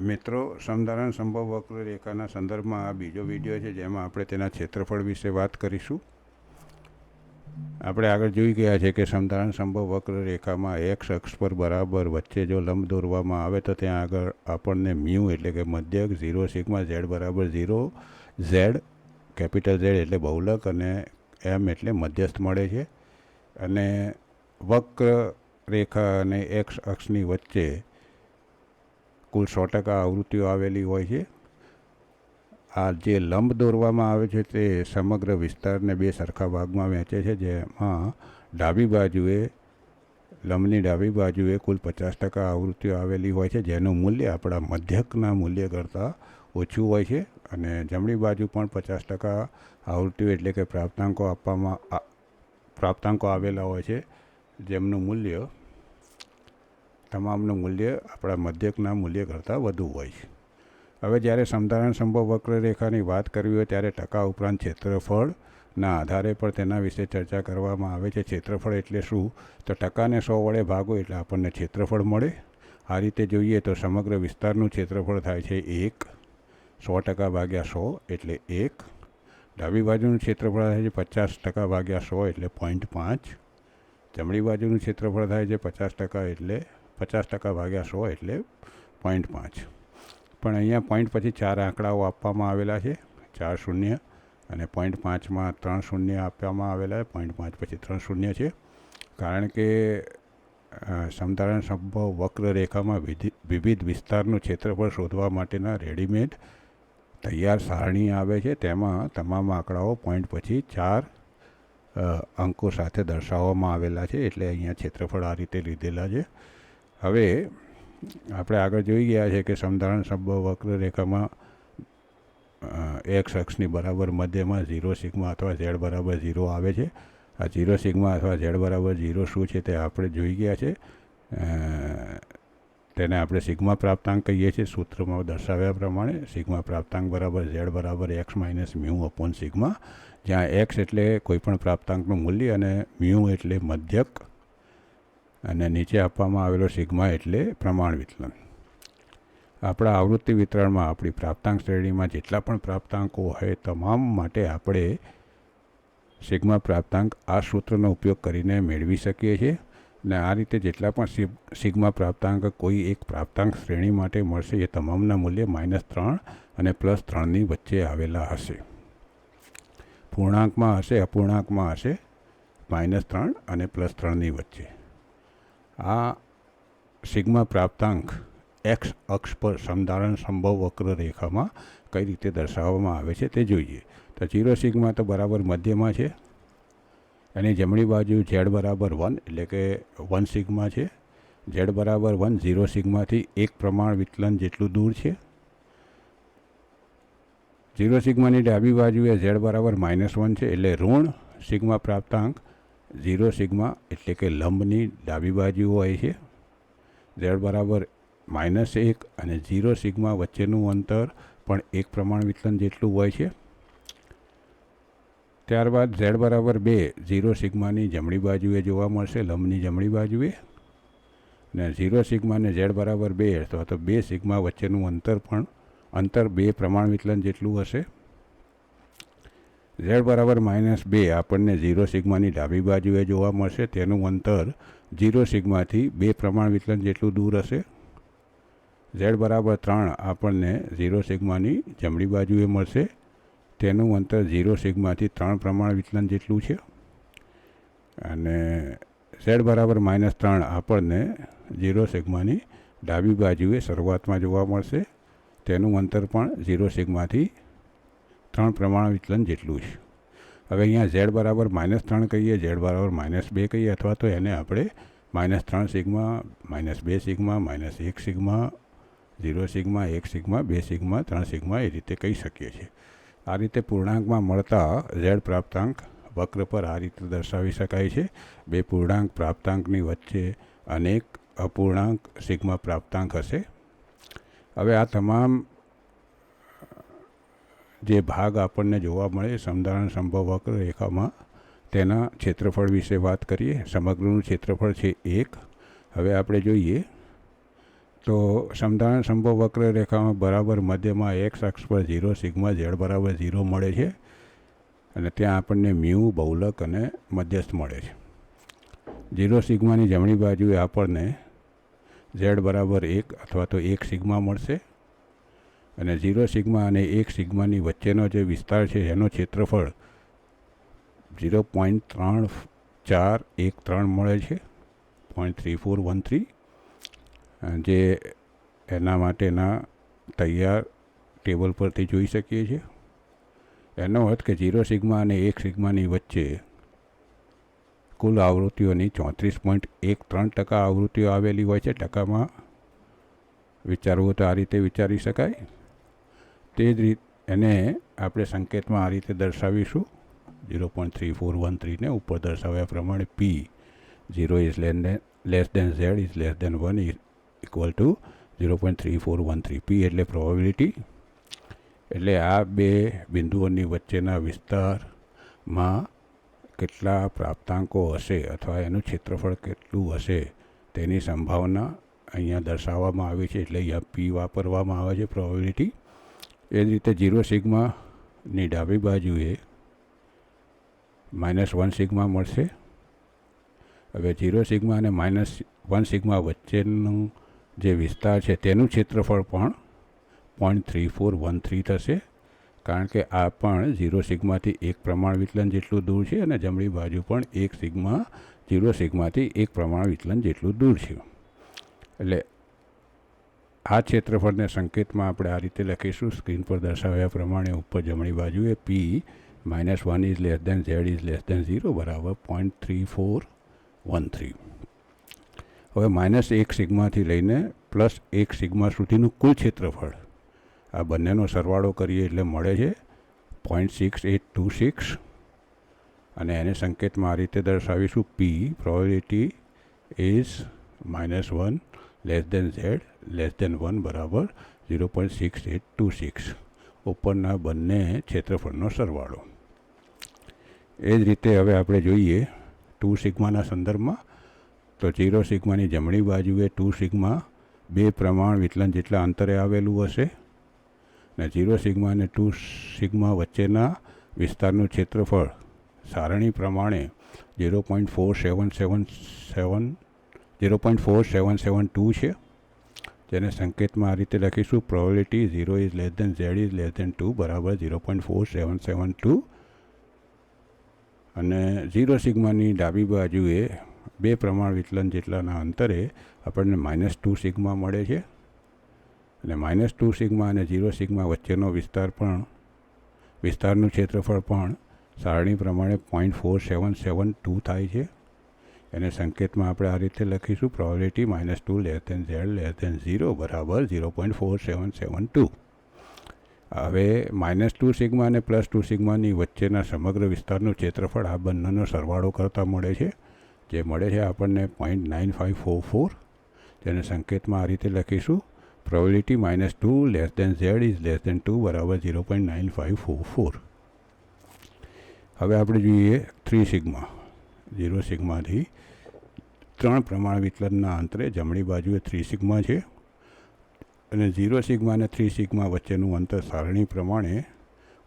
મિત્રો સમધારણ સંભવ વક્ર રેખાના સંદર્ભમાં આ બીજો વીડિયો છે, જેમાં આપણે તેના ક્ષેત્રફળ વિશે વાત કરીશું. આપણે આગળ જોઈ ગયા છે કે સમધારણ સંભવ વક્ર રેખામાં એક્સ અક્ષ પર બરાબર વચ્ચે જો લંબ દોરવામાં આવે તો ત્યાં આગળ આપણને મ્યુ એટલે કે મધ્યક ઝીરો સિગ્મા ઝેડ બરાબર ઝીરો ઝેડ, કેપિટલ ઝેડ એટલે બહુલક અને એમ એટલે મધ્યસ્થ મળે છે. અને વક્ર રેખા અને એક્સ અક્ષની વચ્ચે કુલ સો ટકા આવૃત્તિઓ આવેલી હોય છે. આ જે લંબ દોરવામાં આવે છે તે સમગ્ર વિસ્તારને બે સરખા ભાગમાં વહેંચે છે, જેમાં ડાબી બાજુએ, લંબની ડાબી બાજુએ કુલ પચાસ ટકા આવૃત્તિઓ આવેલી હોય છે, જેનું મૂલ્ય આપણા મધ્યકના મૂલ્ય કરતાં ઓછું હોય છે. અને જમણી બાજુ પણ પચાસ ટકા આવૃત્તિઓ એટલે કે પ્રાપ્તાંકો આપવામાં પ્રાપ્તાંકો આવેલા હોય છે, જેમનું મૂલ્ય તમામનું મૂલ્ય આપણા મધ્યકના મૂલ્ય કરતાં વધુ હોય. છે હવે જ્યારે સમધારણ સંભવ વક્રરેખાની વાત કરવી હોય ત્યારે ટકા ઉપરાંત ક્ષેત્રફળના આધારે પણ તેના વિશે ચર્ચા કરવામાં આવે છે. ક્ષેત્રફળ એટલે શું? તો ટકાને સો વડે ભાગો એટલે આપણને ક્ષેત્રફળ મળે. આ રીતે જોઈએ તો સમગ્ર વિસ્તારનું ક્ષેત્રફળ થાય છે એક. સો ટકા ભાગ્યા સો એટલે એક. ડાબી બાજુનું ક્ષેત્રફળ થાય છે પચાસ ટકા ભાગ્યા સો એટલે પોઈન્ટ પાંચ. જમણી બાજુનું ક્ષેત્રફળ થાય છે પચાસ ટકા એટલે પચાસ ટકા ભાગ્યા સો એટલે પોઈન્ટ પાંચ. પણ અહીંયા પોઈન્ટ પછી ચાર આંકડાઓ આપવામાં આવેલા છે. ચાર શૂન્ય અને પોઈન્ટ પાંચમાં ત્રણ શૂન્ય આપવામાં આવેલા છે. પોઈન્ટ પાંચ પછી ત્રણ શૂન્ય છે. કારણ કે સમધારણ સંભવ વક્ર રેખામાં વિધિ- વિવિધ વિસ્તારનું ક્ષેત્રફળ શોધવા માટેના રેડીમેડ તૈયાર સારણી આવે છે. તેમાં તમામ આંકડાઓ પોઈન્ટ પછી ચાર અંકો સાથે દર્શાવવામાં આવેલા છે. એટલે અહીંયા ક્ષેત્રફળ આ રીતે લીધેલા છે. હવે આપણે આગળ જોઈ ગયા છે કે સમધારણ સંભવ વક્રરેખામાં એક્સ અક્ષની બરાબર મધ્યમાં ઝીરો સિગ્મા અથવા ઝેડ બરાબર ઝીરો આવે છે. આ ઝીરો સિગ્મા અથવા ઝેડ બરાબર ઝીરો શું છે તે આપણે જોઈ ગયા છે. તેને આપણે સિગ્મા પ્રાપ્તાંક કહીએ છીએ. સૂત્રમાં દર્શાવ્યા પ્રમાણે સિગ્મા પ્રાપ્તાંક બરાબર ઝેડ બરાબર X minus mu upon sigma. જ્યાં એક્સ એટલે કોઈપણ પ્રાપ્તાંકનું મૂલ્ય અને મ્યુ એટલે મધ્યક અને નીચે આપવામાં આવેલો સિગ્મા એટલે પ્રમાણ વિચલન આપણા આવૃત્તિ વિતરણમાં આપણી પ્રાપ્તાંક શ્રેણીમાં જેટલા પણ પ્રાપ્તાંકો હોય તમામ માટે આપણે સિગ્મા પ્રાપ્તાંક આ સૂત્રનો ઉપયોગ કરીને મેળવી શકીએ છીએ અને આ રીતે જેટલા પણ સિગ્મા પ્રાપ્તાંક કોઈ એક પ્રાપ્તાંક શ્રેણી માટે મળશે એ તમામના મૂલ્ય માઇનસ ત્રણ અને પ્લસ ત્રણની વચ્ચે આવેલા હશે. પૂર્ણાંકમાં હશે, અપૂર્ણાંકમાં હશે, માઇનસ ત્રણ અને પ્લસ ત્રણની વચ્ચે. આ સિગ્મા પ્રાપ્તાંક એક્સ અક્ષ પર સમધારણ સંભવ વક્ર રેખામાં કઈ રીતે દર્શાવવામાં આવે છે તે જોઈએ. તો જીરો સિગ્મા તો બરાબર મધ્યમાં છે. એની જમણી બાજુ ઝેડ બરાબર વન એટલે કે વન સિગ્મા છે. ઝેડ બરાબર વન ઝીરો સિગ્માથી એક પ્રમાણ વિચલન જેટલું દૂર છે. ઝીરો સિગ્માની ડાબી બાજુએ ઝેડ બરાબર માઇનસ વન છે એટલે ઋણ સિગ્મા પ્રાપ્તાંક ઝીરો સિગ્મા એટલે કે લંબની ડાબી બાજુ હોય છે. ઝેડ બરાબર માઇનસ એક અને ઝીરો સિગ્મા વચ્ચેનું અંતર પણ એક પ્રમાણ વિચલન જેટલું હોય છે. ત્યારબાદ ઝેડ બરાબર બે ઝીરો સિગ્માની જમણી બાજુએ જોવા મળશે, લંબની જમણી બાજુએ. ને ઝીરો સિગ્માને ઝેડ બરાબર બે અથવા તો બે સિગ્મા વચ્ચેનું અંતર પણ, અંતર બે પ્રમાણ વિચલન જેટલું હશે. ઝેડ બરાબર માઇનસ બે આપણને ઝીરો સિગ્માની ડાબી બાજુએ જોવા મળશે. તેનું અંતર ઝીરો સિગ્માથી બે પ્રમાણ વિચલન જેટલું દૂર હશે. ઝેડ બરાબર ત્રણ આપણને ઝીરો સિગ્માની જમણી બાજુએ મળશે. તેનું અંતર ઝીરો સિગ્માથી ત્રણ પ્રમાણ વિચલન જેટલું છે. અને ઝેડ બરાબર માઇનસ ત્રણ આપણને ઝીરો સિગ્માની ડાબી બાજુએ શરૂઆતમાં જોવા મળશે. તેનું અંતર પણ ઝીરો સિગ્માથી ત્રણ પ્રમાણ વિચલન જેટલું છે હવે અહીંયા ઝેડ બરાબર માઇનસ ત્રણ કહીએ, ઝેડ બરાબર માઇનસ બે કહીએ, અથવા તો એને આપણે માઇનસ ત્રણ સિગ્મા, માઇનસ બે સિગ્મા, માઇનસ એક સિગ્મા, ઝીરો સિગ્મા, એક સિગ્મા, બે સિગ્મા, ત્રણ સિગ્મા એ રીતે કહી શકીએ છીએ. આ રીતે પૂર્ણાંકમાં મળતા ઝેડ પ્રાપ્તાંક વક્ર પર આ રીતે દર્શાવી શકાય છે. બે પૂર્ણાંક પ્રાપ્તાંકની વચ્ચે અનેક અપૂર્ણાંક સિગ્મા પ્રાપ્તાંક હશે. હવે આ તમામ જે ભાગ આપણને જોવા મળે, સમધારણ સંભવ વક્ર રેખામાં, તેના ક્ષેત્રફળ વિશે વાત કરીએ. સમગ્રનું ક્ષેત્રફળ છે એક. હવે આપણે જોઈએ. તો સમધારણ સંભવ વક્ર રેખામાં બરાબર મધ્યમાં એક્સ અક્ષ પર ઝીરો સિગ્મા ઝેડ બરાબર ઝીરો મળે છે. અને ત્યાં આપણને મ્યુ, બહુલક અને મધ્યસ્થ મળે છે. ઝીરો સિગ્માની જમણી બાજુએ આપણને ઝેડ બરાબર એક અથવા તો એક સિગ્મા મળશે. અને ઝીરો સિગ્મા અને એક સિગ્માની વચ્ચેનો જે વિસ્તાર છે, એનો ક્ષેત્રફળ ઝીરો પોઈન્ટ ત્રણ ચાર એક ત્રણ મળે છે, point three four one three. જે એના માટેના તૈયાર ટેબલ પરથી જોઈ શકીએ છીએ. એનો અર્થ કે ઝીરો સિગ્મા અને એક સિગ્માની વચ્ચે કુલ આવૃત્તિઓની ચોત્રીસ પોઈન્ટ એક ત્રણ ટકા આવૃત્તિઓ આવેલી હોય છે. ટકામાં વિચારવું તો આ રીતે વિચારી શકાય. તે જ રીત એને આપણે સંકેતમાં આ રીતે દર્શાવીશું. Zero point three four one થ્રીને ઉપર દર્શાવ્યા પ્રમાણે P zero is lane less than Z is less than one equal to zero point three four one three. P એટલે પ્રોબેબિલિટી. એટલે આ બે બિંદુઓની વચ્ચેના વિસ્તારમાં કેટલા પ્રાપ્તાંકો હશે અથવા એનું ક્ષેત્રફળ કેટલું હશે તેની સંભાવના અહીંયા દર્શાવવામાં આવી છે. એટલે અહીંયા પી વાપરવામાં આવે છે પ્રોબેબિલિટી. એ જ રીતે જીરો સિગ્માની ડાબી બાજુએ માઇનસ વન સિગ્મા મળશે. હવે જીરો સિગ્મા અને માઇનસ વન સિગ્મા વચ્ચેનું જે વિસ્તાર છે તેનું ક્ષેત્રફળ પણ point three four one three થશે. કારણ કે આ પણ ઝીરો સિગ્માથી એક પ્રમાણ વિચલન જેટલું દૂર છે અને જમણી બાજુ પણ એક સિગ્મા ઝીરો સિગ્માથી એક પ્રમાણ વિચલન જેટલું દૂર છે. એટલે આ ક્ષેત્રફળને સંકેતમાં આપણે આ રીતે લખીશું. સ્ક્રીન પર દર્શાવ્યા પ્રમાણે ઉપર જમણી બાજુએ P minus one is less than Z is less than zero બરાબર point three four one three હવે માઇનસ એક સિગ્માથી લઈને પ્લસ એક સિગ્મા સુધીનું કુલ ક્ષેત્રફળ. આ બંનેનો સરવાળો કરીએ એટલે મળે છે point six eight two six અને એને સંકેતમાં આ રીતે દર્શાવીશું P probability is minus one less than Z less than one બરાબર zero point six eight two six ઉપરના બંને ક્ષેત્રફળનો સરવાળો. એ જ રીતે હવે આપણે જોઈએ ટુ સિગ્માના સંદર્ભમાં. તો ઝીરો સિગ્માની જમણી બાજુએ ટુ સિગ્મા બે પ્રમાણ વિચલન જેટલા અંતરે આવેલું હશે. ને ઝીરો સિગ્મા અને ટુ સિગ્મા વચ્ચેના વિસ્તારનું ક્ષેત્રફળ સારણી પ્રમાણે zero point four seven seven seven zero point four seven seven two છે. જેને સંકેતમાં આ રીતે લખીશું probability zero is less than Z is less than two બરાબર zero point four seven seven two અને ઝીરો સિગ્માની ડાબી બાજુએ બે પ્રમાણ વિચલન જેટલાના અંતરે આપણને માઇનસ ટુ સિગ્મા મળે છે. અને માઇનસ ટુ સિગ્મા અને ઝીરો સિગ્મા વચ્ચેનો વિસ્તાર પણ, વિસ્તારનું ક્ષેત્રફળ પણ સારણી પ્રમાણે point four seven seven two થાય છે. એને સંકેતમાં આપણે આ રીતે લખીશું probability minus two less than Z less than zero બરાબર zero point four seven seven two હવે માઇનસ ટુ સિગ્મા અને પ્લસ ટુ સિગ્માની વચ્ચેના સમગ્ર વિસ્તારનું ક્ષેત્રફળ આ બંનેનો સરવાળો કરતાં મળે છે. જે મળે છે આપણને point nine five four four જેને સંકેતમાં આ રીતે લખીશું probability minus two less than Z is less than two બરાબર zero point nine five four four હવે આપણે જોઈએ થ્રી સિગ્મા ઝીરો સિગ્માથી ત્રણ પ્રમાણ વિચલનના અંતરે જમણી બાજુએ થ્રી સિગ્મા છે અને ઝીરો સિગ્મા અને થ્રી સિગ્મા વચ્ચેનું અંતર સારણી પ્રમાણે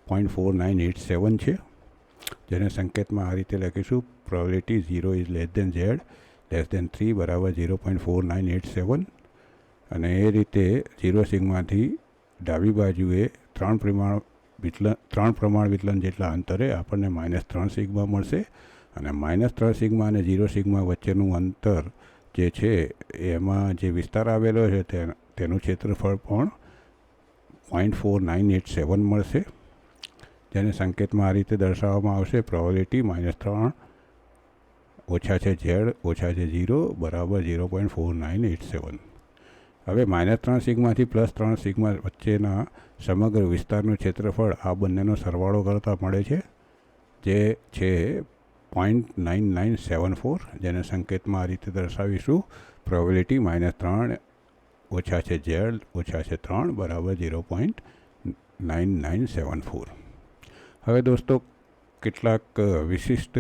point four nine eight seven છે. જેને સંકેતમાં આ રીતે લખીશું probability zero is less than Z less than three બરાબર zero point four nine eight seven અને એ રીતે ઝીરો સિગ્માથી ડાબી બાજુએ ત્રણ પ્રમાણ વિચલન, ત્રણ પ્રમાણ વિચલન જેટલા અંતરે આપણને માઇનસ ત્રણ સિગ્મા મળશે. અને માઇનસ ત્રણ સિગ્મા અને ઝીરો સિગ્મા વચ્ચેનું અંતર જે છે, એમાં જે વિસ્તાર આવેલો છે તે, તેનું ક્ષેત્રફળ પણ point four nine eight seven મળશે. જેને સંકેતમાં આ રીતે દર્શાવવામાં આવશે પ્રોબેબિલિટી માઇનસ ત્રણ ઓછા છે ઝેડ ઓછા છે ઝીરો, બરાબર zero point four nine eight seven હવે માઇનસ ત્રણ સિગ્માથી પ્લસ ત્રણ સિગ્મા વચ્ચેના સમગ્ર વિસ્તારનું ક્ષેત્રફળ આ બંનેનો સરવાળો કરતાં મળે છે. જે છે point nine nine seven four જેને સંકેતમાં આ રીતે દર્શાવીશું. પ્રોબેબિલિટી માઇનસ ત્રણ ઓછા છે ઝેડ ઓછા છે ત્રણ બરાબર zero point nine nine seven four હવે દોસ્તો, કેટલાક વિશિષ્ટ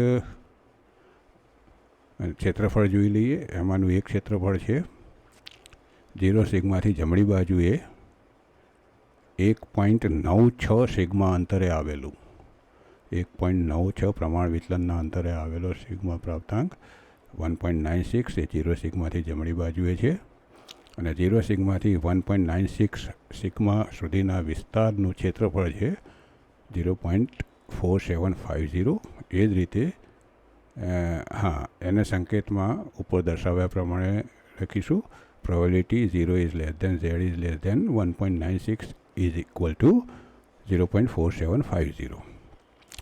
ક્ષેત્રફળ જોઈ લઈએ. એમાંનું એક ક્ષેત્રફળ છે ઝીરો સિગ્માથી જમણી બાજુએ એક પોઈન્ટ નવ છ સિગ્મા અંતરે આવેલું. એક પોઈન્ટ નવ છ પ્રમાણ વિચલનના અંતરે આવેલો સિગ્મા પ્રાપ્તાંક વન પોઈન્ટ નાઇન સિક્સ એ જીરો સિગ્માથી જમણી બાજુએ છે અને zero સિગ્માથી one point nine six sigma સુધીના વિસ્તારનું ક્ષેત્રફળ છે zero point four seven five zero. એ જ રીતે હા, એને સંકેતમાં ઉપર દર્શાવ્યા પ્રમાણે લખીશું. Probability zero is less than Z is less than one point nine six is equal to zero point four seven five zero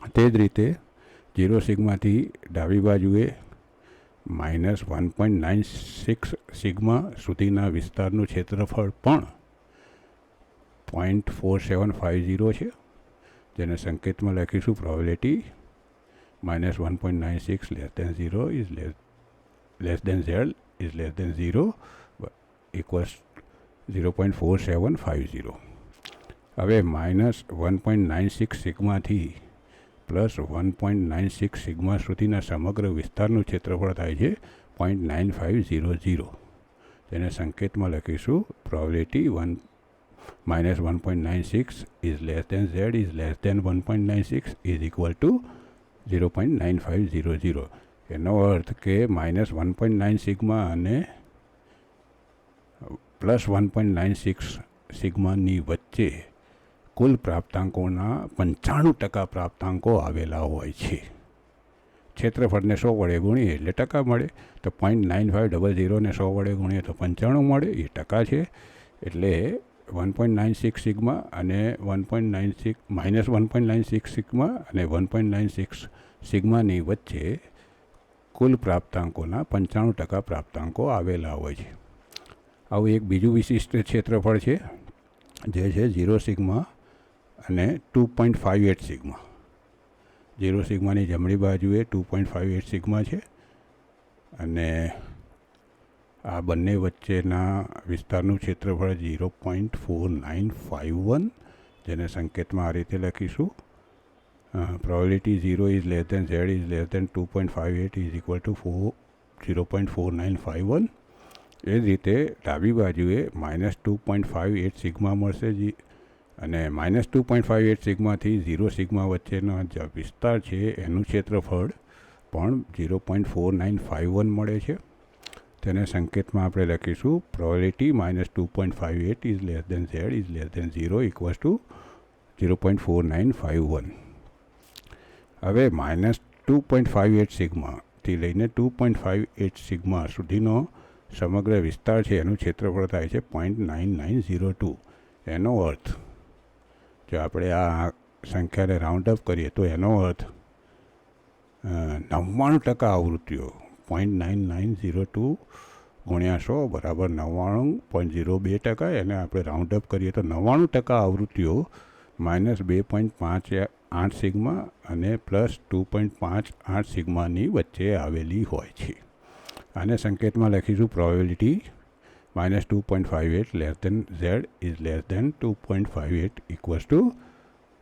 તે જ રીતે જીરો સિગ્માથી ડાબી બાજુએ minus one point nine six sigma સુધીના વિસ્તારનું ક્ષેત્રફળ પણ point four seven five zero છે. જેને સંકેતમાં લખીશું probability minus one point nine six less than zero is less less than Z is less than zero equals zero point four seven five zero હવે minus one point nine six સિગ્માથી plus one point nine six sigma સુધીના સમગ્ર વિસ્તારનું ક્ષેત્રફળ થાય છે point nine five zero zero. તેને સંકેતમાં લખીશું. Probability one minus one point nine six is less than Z is less than one point nine six is equal to zero point nine five zero zero. એનો અર્થ કે minus one point nine sigma અને plus one point nine six સિગ્માની વચ્ચે કુલ પ્રાપ્તાંકોના પંચાણું ટકા પ્રાપ્તાંકો આવેલા હોય છે. ક્ષેત્રફળને સો વડે ગુણીએ એટલે ટકા મળે. તો પોઈન્ટ નાઇન ફાઇવ ડબલ ઝીરોને સો વડે ગુણીએ તો પંચાણું મળે. એ ટકા છે. એટલે one point nine six sigma અને one point nine six minus one point nine six sigma અને વન પોઈન્ટ નાઇન સિક્સ સિગ્માની વચ્ચે કુલ પ્રાપ્તાંકોના પંચાણું ટકા પ્રાપ્તાંકો આવેલા હોય છે. આવું એક બીજું વિશિષ્ટ ક્ષેત્રફળ છે. જે છે ઝીરો સિગ્મા અને two point five eight sigma. Zero સિગ્માની જમણી બાજુએ two point five eight sigma છે અને આ બંને વચ્ચેના વિસ્તારનું ક્ષેત્રફળ zero point four nine five one જેને સંકેતમાં આ રીતે લખીશું. Probability zero is less than Z is less than two point five eight is equal to four zero point four nine five one. એ જ રીતે ડાબી બાજુએ minus two point five eight sigma મળશે જી અને minus two point five eight સિગ્માથી zero sigma વચ્ચેનો જે વિસ્તાર છે, એનું ક્ષેત્રફળ પણ zero point four nine five one મળે છે. તેને સંકેતમાં આપણે લખીશું probability minus two point five eight is less than Z is less than zero equals to zero point four nine five one. હવે minus two point five eight સિગ્માથી લઈને two point five eight sigma સુધીનો સમગ્ર વિસ્તાર છે, એનું ક્ષેત્રફળ થાય છે point nine nine zero two એનો અર્થ જો આપણે આ સંખ્યાને રાઉન્ડ અપ કરીએ તો એનો અર્થ નવ્વાણું ટકા આવૃત્તિઓ point nine nine zero two ગુણ્યા સો બરાબર નવ્વાણું પોઈન્ટ ઝીરો બે ટકા, એને આપણે રાઉન્ડ અપ કરીએ તો નવ્વાણું ટકા આવૃત્તિઓ માઇનસ બે પોઈન્ટ પાંચ આઠ સિગ્મા અને પ્લસ ટુ પોઈન્ટ પાંચ આઠ સિગ્માની વચ્ચે આવેલી હોય છે. આને સંકેતમાં લખીશું probability minus two point five eight less than Z is less than two point five eight z to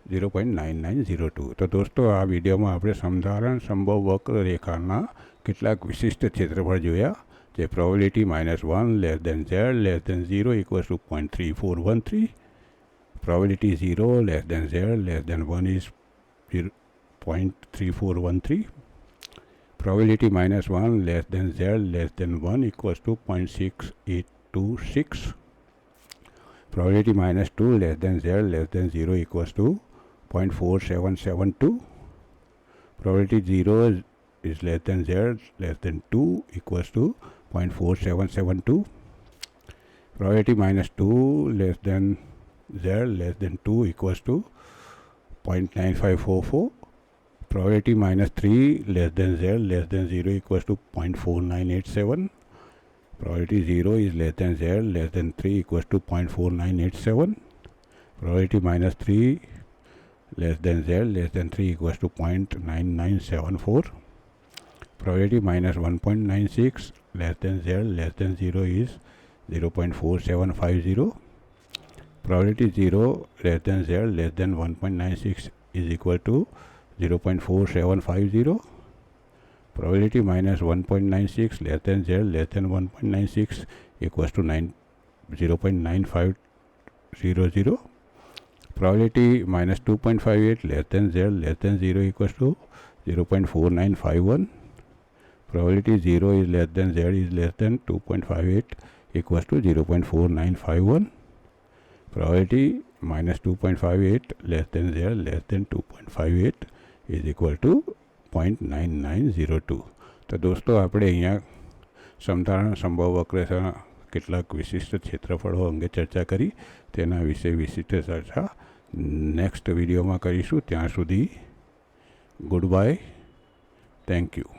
zero point nine nine zero two तो दोस्तों, आ वीडियो में आप समझारण संभव वक्र रेखा के विशिष्ट क्षेत्रफल जोया, जो probability minus one less than Z less than zero equals to point three four one three probability zero less than Z less than one is point three four one three probability minus one less than Z less than one equals to point six eight 2 6 probability minus 2 less than zero less than 0 equals to 0.4772 probability 0 is less than zero less than 2 equals to 0.4772 probability minus 2 less than zero less than 2 equals to 0.9544 probability minus 3 less than zero less than 0 equals to 0.4987 probability 0 is less than z less than 3 equals to 0.4987 probability minus 3 less than z less than 3 equals to 0.9974 probability minus 1.96 less than z less than 0 is 0.4750 probability 0 less than z less than 1.96 is equal to 0.4750 probability minus 1.96 less than zero less than 1.96 equals to 9 0 0.9500 probability minus 2.58 less than zero less than 0 equals to 0 0.4951 probability 0 is less than zero is less than 2.58 equals to 0 0.4951 probability minus 2.58 less than zero less than 2.58 is equal to 0.9902 તો દોસ્તો, આપણે અહીંયા સમધારણ સંભવ વક્રેસના કેટલાક વિશિષ્ટ ક્ષેત્રફળો અંગે ચર્ચા કરી. તેના વિશે વિશિષ્ટ ચર્ચા નેક્સ્ટ વિડીયોમાં કરીશું. ત્યાં સુધી ગુડ બાય થેન્ક યુ